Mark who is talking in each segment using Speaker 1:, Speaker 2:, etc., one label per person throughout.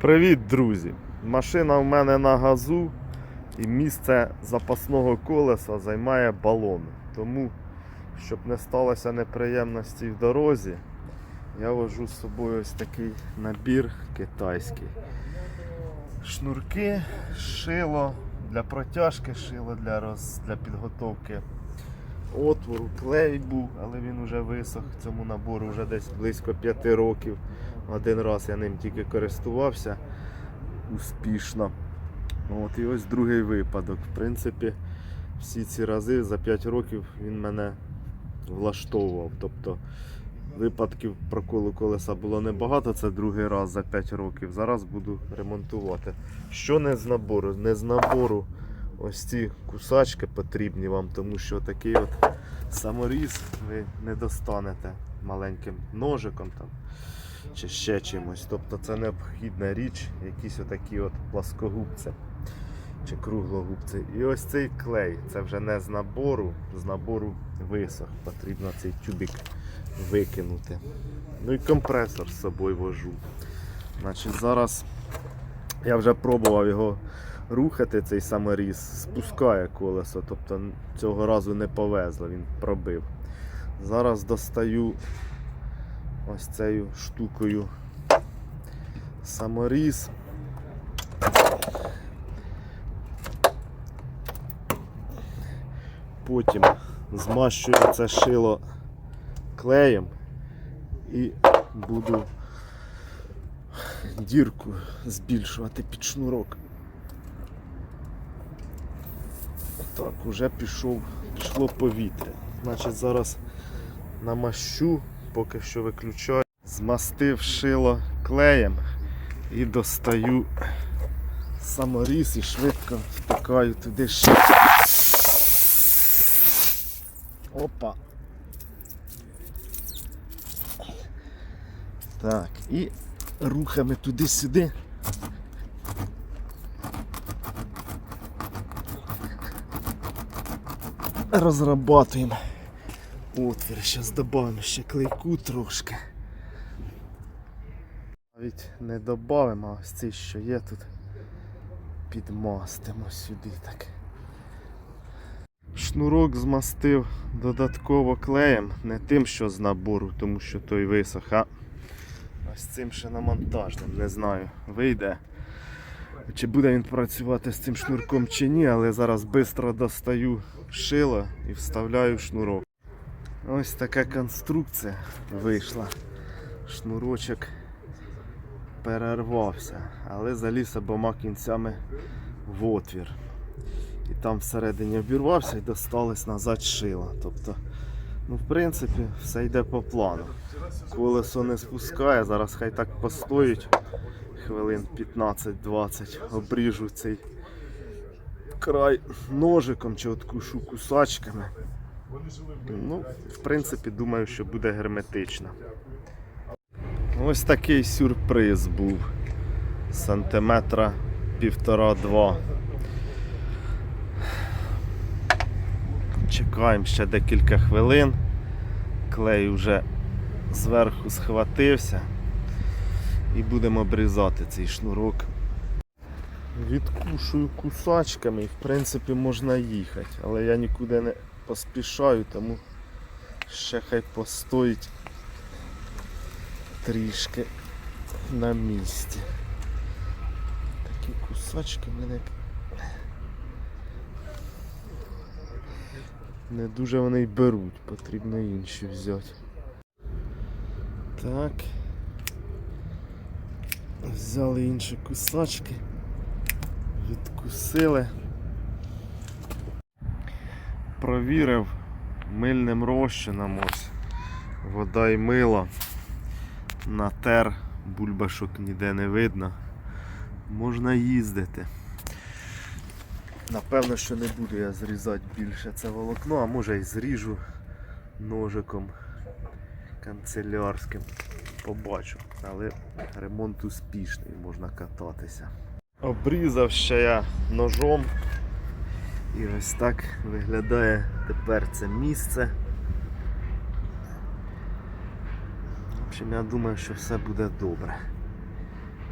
Speaker 1: Привіт, друзі! Машина в мене на газу і місце запасного колеса займає балон. Тому, щоб не сталося неприємності в дорозі, я вожу з собою ось такий набір китайський. Шнурки, шило для протяжки, шило для, роз... для підготовки отвору, клей був, але він вже висох. Цьому набору вже десь близько 5 років. Один раз я ним тільки користувався успішно. От, і ось другий випадок. В принципі, всі ці рази за 5 років він мене влаштовував. Тобто випадків проколу колеса було небагато, це другий раз за 5 років. Зараз буду ремонтувати. Що не з набору? Не з набору ось ці кусачки потрібні вам, тому що такий от саморіз ви не достанете маленьким ножиком там чи ще чимось. Тобто це необхідна річ, якісь отакі от пласкогубці чи круглогубці. І ось цей клей, це вже не з набору, з набору висох. Потрібно цей тюбик викинути. Ну і компресор з собою вожу. Значить, зараз я вже пробував його рухати, цей саморіз, спускає колесо, тобто цього разу не повезло, він пробив. Зараз достаю ось цією штукою саморіз. Потім змащую це шило клеєм і буду дірку збільшувати під шнурок. Так, уже пішов, пішло повітря. Значить, зараз намащу, поки що виключаю. Змастив шило клеєм і достаю саморіз і швидко втикаю туди ще. Опа. Так, і рухами туди-сюди. Розрабатуємо отвір. Зараз додамо ще клейку трошки. Навіть не додамо, а ось цей, що є тут, підмастимо сюди так. Шнурок змастив додатково клеєм, не тим, що з набору, тому що той висох, а ось цим шиномонтажним. Не знаю, вийде. Чи буде він працювати з цим шнурком чи ні, але зараз швидко достаю шило і вставляю шнурок. Ось така конструкція вийшла. Шнурочок перервався, але заліз обома кінцями в отвір. І там всередині обірвався і досталось назад шила. Тобто, ну, в принципі, все йде по плану. Колесо не спускає, зараз хай так постоїть хвилин 15-20, обріжу цей край ножиком чи откушу кусачками. Ну, в принципі, думаю, що буде герметично. Ось такий сюрприз був. Сантиметра півтора-два. Чекаємо ще декілька хвилин. Клей вже зверху схватився. І будемо обрізати цей шнурок. Відкушую кусачками і в принципі можна їхати, але я нікуди не поспішаю, тому ще хай постоїть трішки на місці. Такі кусачки мене не дуже вони й беруть, потрібно інші взяти. Так. Взяли інші кусачки, відкусили. Провірив мильним розчином ось вода і мило. Натер, бульбашок ніде не видно. Можна їздити. Напевно, що не буду я зрізати більше це волокно, а може і зріжу ножиком канцелярським. Побачу. Але ремонт успішний, можна кататися. Обрізав ще я ножом. І ось так виглядає тепер це місце. В общем, я думаю, що все буде добре.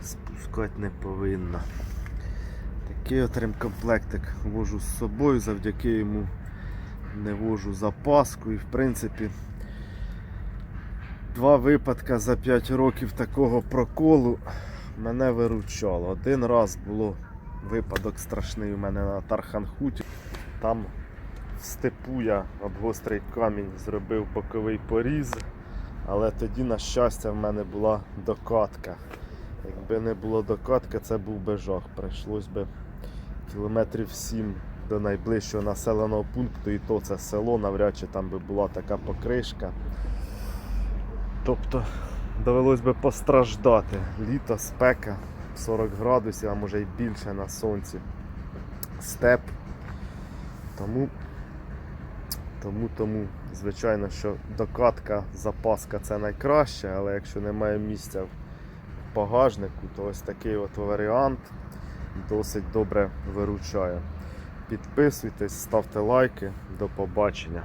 Speaker 1: спускати не повинна. Такий от ремкомплектик вожу з собою, завдяки йому не вожу запаску і в принципі два випадки за 5 років такого проколу мене виручало. Один раз було випадок страшний у мене на Тарханхуті. Там в степу я об гострий камінь зробив боковий поріз, але тоді, на щастя, в мене була докатка. Якби не було докатки, це був би жах. Прийшлось би кілометрів 7 до найближчого населеного пункту, і то це село, навряд чи там би була така покришка. Тобто довелось би постраждати. Літо, спека, 40 градусів, а може й більше на сонці. Степ. Тому, тому, тому, звичайно, що докатка, запаска це найкраще, але якщо немає місця в багажнику, то ось такий от варіант досить добре виручає. Підписуйтесь, ставте лайки. До побачення.